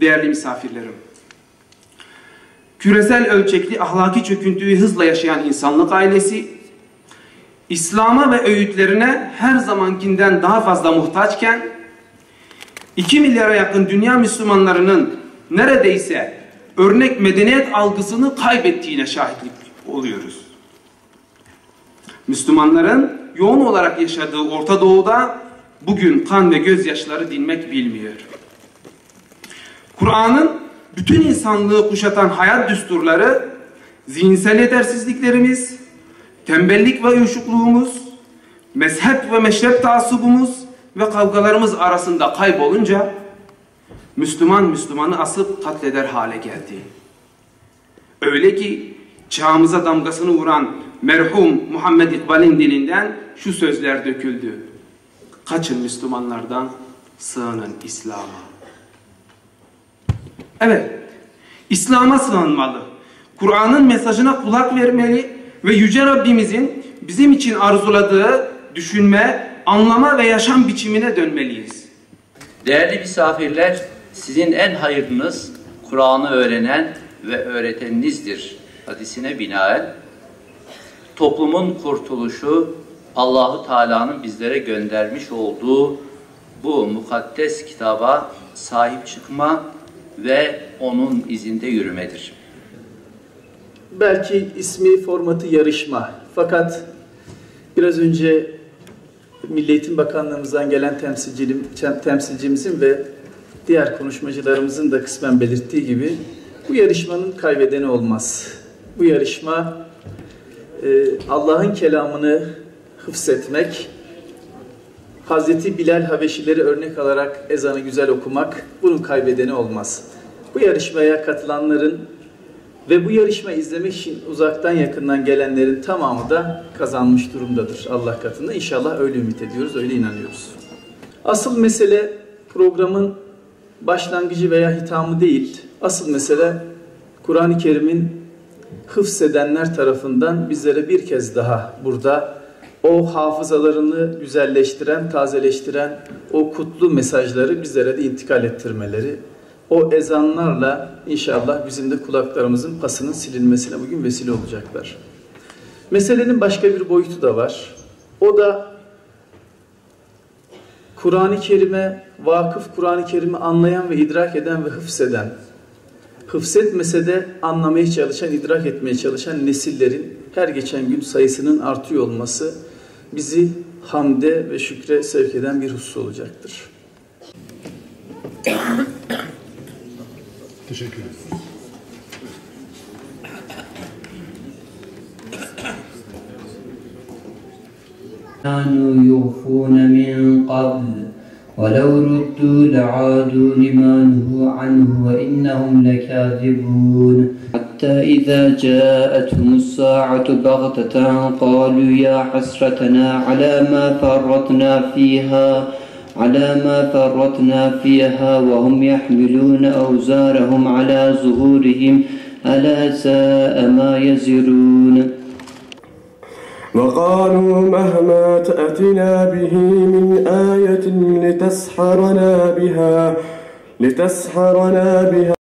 değerli misafirlerim. Küresel ölçekli ahlaki çöküntüyü hızla yaşayan insanlık ailesi, İslam'a ve öğütlerine her zamankinden daha fazla muhtaçken, 2 milyara yakın dünya Müslümanlarının neredeyse örnek medeniyet algısını kaybettiğine şahitlik oluyoruz. Müslümanların yoğun olarak yaşadığı Orta Doğu'da bugün kan ve gözyaşları dinmek bilmiyor. Kur'an'ın bütün insanlığı kuşatan hayat düsturları, zihinsel yetersizliklerimiz, tembellik ve uyuşukluğumuz, mezhep ve meşrep taassubumuz ve kavgalarımız arasında kaybolunca Müslüman Müslümanı asıp katleder hale geldi. Öyle ki çağımıza damgasını vuran merhum Muhammed İkbal'in dilinden şu sözler döküldü. Kaçın Müslümanlardan, sığının İslam'a. Evet, İslam'a sığınmalı. Kur'an'ın mesajına kulak vermeli ve Yüce Rabbimizin bizim için arzuladığı düşünme, anlama ve yaşam biçimine dönmeliyiz. Değerli misafirler, sizin en hayırlınız Kur'an'ı öğrenen ve öğreteninizdir hadisine binaen toplumun kurtuluşu Allahu Teala'nın bizlere göndermiş olduğu bu mukaddes kitaba sahip çıkma ve onun izinde yürümedir. Belki ismi formatı yarışma. Fakat biraz önce Milli Eğitim Bakanlığımızdan gelen temsilcim, temsilcimizin ve diğer konuşmacılarımızın da kısmen belirttiği gibi bu yarışmanın kaybedeni olmaz. Bu yarışma e, Allah'ın kelamını hıfzetmek, Hazreti Bilal Habeşileri örnek alarak ezanı güzel okumak bunun kaybedeni olmaz. Bu yarışmaya katılanların ve bu yarışma izlemek için uzaktan yakından gelenlerin tamamı da kazanmış durumdadır Allah katında. İnşallah öyle ümit ediyoruz, öyle inanıyoruz. Asıl mesele programın başlangıcı veya hitamı değil. Asıl mesele Kur'an-ı Kerim'in hıfzedenler tarafından bizlere bir kez daha burada o hafızalarını güzelleştiren, tazeleştiren o kutlu mesajları bizlere de intikal ettirmeleri, o ezanlarla inşallah bizim de kulaklarımızın pasının silinmesine bugün vesile olacaklar. Meselenin başka bir boyutu da var. O da Kur'an-ı Kerim'e vakıf, Kur'an-ı Kerim'i anlayan ve idrak eden ve hıfzeden, hıfzetmese de anlamaya çalışan, idrak etmeye çalışan nesillerin her geçen gün sayısının artıyor olması bizi hamde ve şükre sevk eden bir husus olacaktır. Teşekkür ederim. كانوا يوفون من قبل ولو ردوا لعادوا لما نهوا عنه وإنهم لكاذبون. حتى إذا جاءتهم الساعة بغتة قالوا يا حسرتنا على ما فرطنا فيها على ما فرطنا فيها وهم يحملون أوزارهم على ظهورهم ألا ساء ما يزرون. وقالوا مهما تأتنا به من آية لتسحرنا بها لتسحرنا بها.